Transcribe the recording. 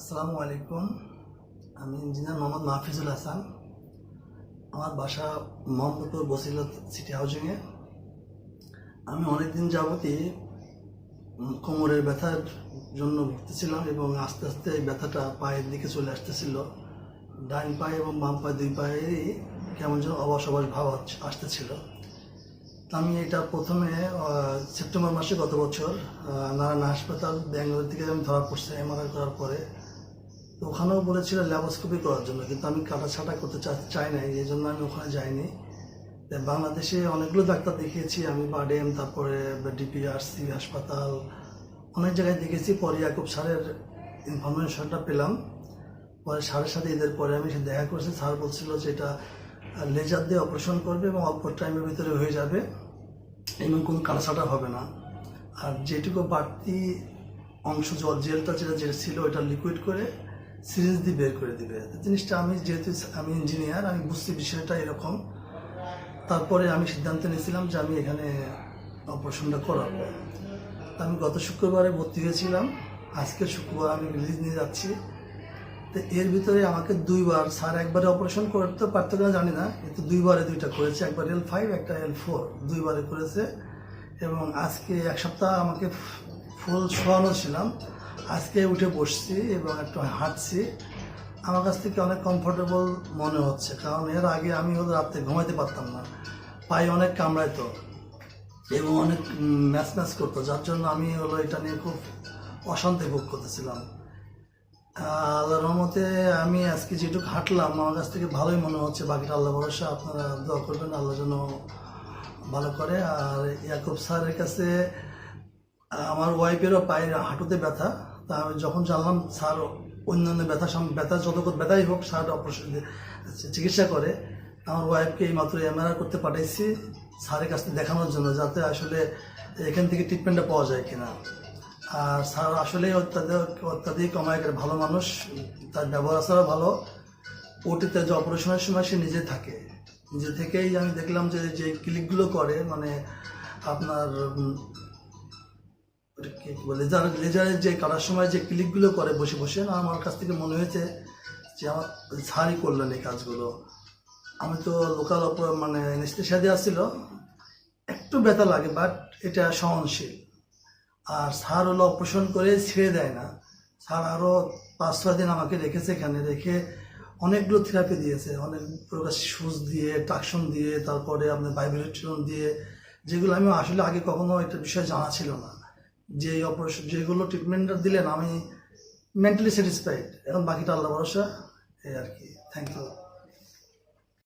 আসসালামু আলাইকুম। আমি ইঞ্জিনিয়ার মোহাম্মদ মাহফিজুল হাসান। আমার বাসা মোহাম্মদপুর বসিলত সিটি হাউজিংয়ে আমি অনেকদিন যাবতই কোমরের ব্যথার জন্য ভুগতেছিলাম এবং আস্তে আস্তে এই ব্যথাটা পায়ের দিকে চলে আসতেছিল। ডান পায়ে এবং বাম পায়ে, দুই পায়েরই কেমন যেন অবশ অবশ ভাব আসতেছিল। আমি এটা প্রথমে সেপ্টেম্বর মাসে গত বছর নারায়ণ হাসপাতাল, ব্যাঙ্গালোর থেকে আমি ধরা পড়ছে এমআরআই করার পরে। ওখানেও বলেছিল ল্যাবোস্কোপি করার জন্য, কিন্তু আমি কাটা ছাটা করতে চাই নাই, এই জন্য আমি ওখানে যাইনি। বাংলাদেশে অনেকগুলো ডাক্তার দেখিয়েছি, আমি বাডেম তারপরে ডিপিআরসি হাসপাতাল, অনেক জায়গায় দেখেছি। পরে ইয়াকুব স্যারের ইনফরমেশনটা পেলাম। পরে স্যারের সাথে এদের পরে আমি সে দেখা করেছি। স্যার বলছিল যে এটা লেজার দিয়ে অপারেশন করবে এবং অল্প টাইমের ভিতরে হয়ে যাবে। এবং কোনো কাটাছাটা হবে না। আর যেটুকু বাড়তি অংশ জল, জেলটা যেটা জেল ছিল ওটা লিকুইড করে দিয়ে বের করে দিবে। জিনিসটা আমি যেহেতু আমি ইঞ্জিনিয়ার আমি বুঝছি বিষয়টা এরকম। তারপরে আমি সিদ্ধান্ত নিয়েছিলাম যে আমি এখানে অপারেশনটা করাবো। আমি গত শুক্রবারে ভর্তি হয়েছিলাম। আজকে শুক্রবার আমি রিলিজ নিয়ে যাচ্ছি। তো এর ভিতরে আমাকে দুইবার, স্যার একবারে অপারেশন করতে পারতো কিনা জানি না, কিন্তু দুইবারে দুইটা করেছে। একবার এল ফাইভ একটা এল ফোর দুইবারে করেছে। এবং আজকে এক সপ্তাহ আমাকে ফুল শোয়ানো ছিলাম। আজকে উঠে বসছি এবং একটু হাঁটছি। আমার কাছ থেকে অনেক কমফোর্টেবল মনে হচ্ছে, কারণ এর আগে আমি হলো রাত্রে ঘুমাইতে পারতাম না। পায়ে অনেক কামড়াইতো এবং অনেক ম্যাচ ম্যাচ করতো, যার জন্য আমি হলো এটা নিয়ে খুব অশান্তি ভোগ করতেছিলাম। আল্লাহর রহমতে আমি আজকে যেটুকু হাঁটলাম, আমার কাছ থেকে ভালোই মনে হচ্ছে। বাকিটা আল্লাহ ভরসা, আপনারা দোয়া করবেন, আল্লাহ যেন ভালো করে। আর ইয়াকুব স্যারের কাছে আমার ওয়াইফেরও পায়ের হাঁটুতে ব্যথা তা যখন জানলাম, স্যার অন্যান্য ব্যথা ব্যথা যত ব্যথাই হোক, স্যার অপারেশন চিকিৎসা করে। আমার ওয়াইফকে এই মাত্র এমআরআই করতে পাঠাইছি, স্যারের কাছ থেকে দেখানোর জন্য, যাতে আসলে এখান থেকে ট্রিটমেন্টটা পাওয়া যায় কিনা। আর স্যার আসলে অত্যাধিক অত্যাধিক অমায়িকের ভালো মানুষ, তার ব্যবহার আচারও ভালো। ওটিতে যে অপারেশনের সময় সে নিজে থাকে। নিজে থেকেই আমি দেখলাম যে যে ক্লিকগুলো করে মানে আপনার লেজার লেজারের যে কাটার সময় যে ক্লিকগুলো করে বসে বসে না আমার কাছ থেকে মনে হয়েছে যে আমার স্যারই করলেন এই কাজগুলো। আমি তো লোকাল মানে এনেস্থেশিয়া দেওয়া ছিল, একটু ব্যথা লাগে বাট এটা সহনশীল। আর স্যার হলো অপারেশন করে ছেড়ে দেয় না। স্যার আরও পাঁচ ছয় দিন আমাকে রেখেছে এখানে, রেখে অনেকগুলো থেরাপি দিয়েছে। অনেক প্রকার সুচ দিয়ে টাকশন দিয়ে, তারপরে আপনার ভাইব্রেশন দিয়ে, যেগুলো আমি আসলে আগে কখনো একটা বিষয় জানা ছিল না। যে অপারেশন যেগুলো ট্রিটমেন্টটা দিলেন, আমি মেন্টালি স্যাটিসফাইড এখন বাকিটা আল্লাহ ভরসা, এই আর কি। Thank you